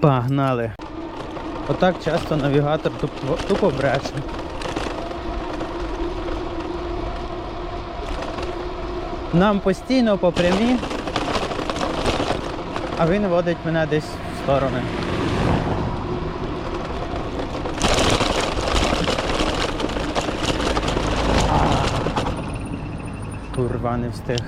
Погнали. Отак часто навігатор тупо, тупо бреше. Нам постійно по прямій, а він водить мене десь в сторони. Курва, не встиг.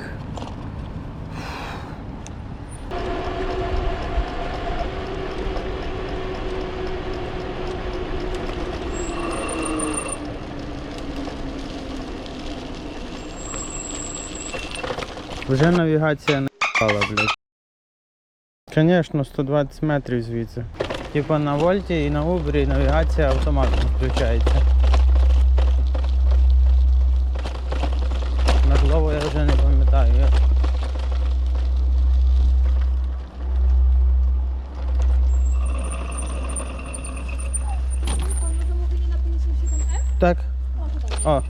Вже навігація не ***ала, блядь. Звісно, 120 метрів звідси. Типа на вольті і на Uber навігація автоматично включається. На слово я вже не пам'ятаю. як. Panu zamówienie na 57F? Так. O, tutaj. O,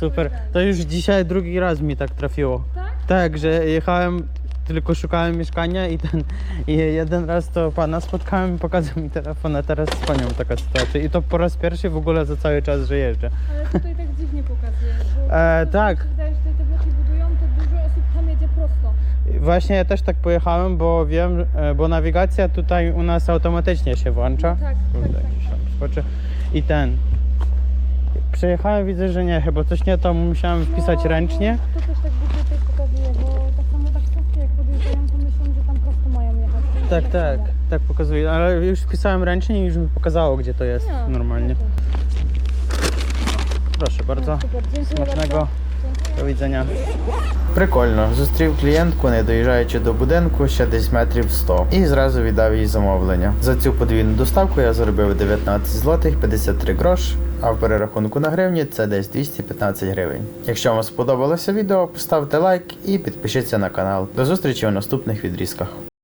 super. To już dzisiaj drugi raz mi tak trafiło. Tak? Tak, że jechałem, tylko szukałem mieszkania i ten i jeden raz to pana spotkałem i pokazał mi telefon, a teraz z panią taka sytuacja. I to po raz pierwszy w ogóle za cały czas, że jeżdżę. Ale tutaj tak dziwnie pokazuje. Bo E, tak. Się wydaje, że te bloki budują, to dużo osób tam jedzie prosto. Właśnie ja też tak pojechałem, bo wiem, e, bo nawigacja tutaj u nas automatycznie się włącza. Tak, tak, Kurde, tak. gdzieś tam skoczę. I ten. Przejechałem, widzę, że nie, chyba coś nie to musiałem wpisać No, ręcznie. To też tak tutaj pokazuje, Tak, tak, źle. tak pokazuje, ale już wpisałem ręcznie i już mi pokazało, gdzie to jest No, normalnie. Proszę bardzo. Super, dziękuję Смачnego. bardzo. Widzenia. Прикольно, зустрів клієнтку, не доїжджаючи до будинку ще десь метрів 100 і зразу віддав їй замовлення. За цю подвійну доставку я заробив 19 злотих 53 грош, а в перерахунку на гривні це десь 215 гривень. Якщо вам сподобалося відео, поставте лайк і підпишіться на канал. До зустрічі у наступних відрізках.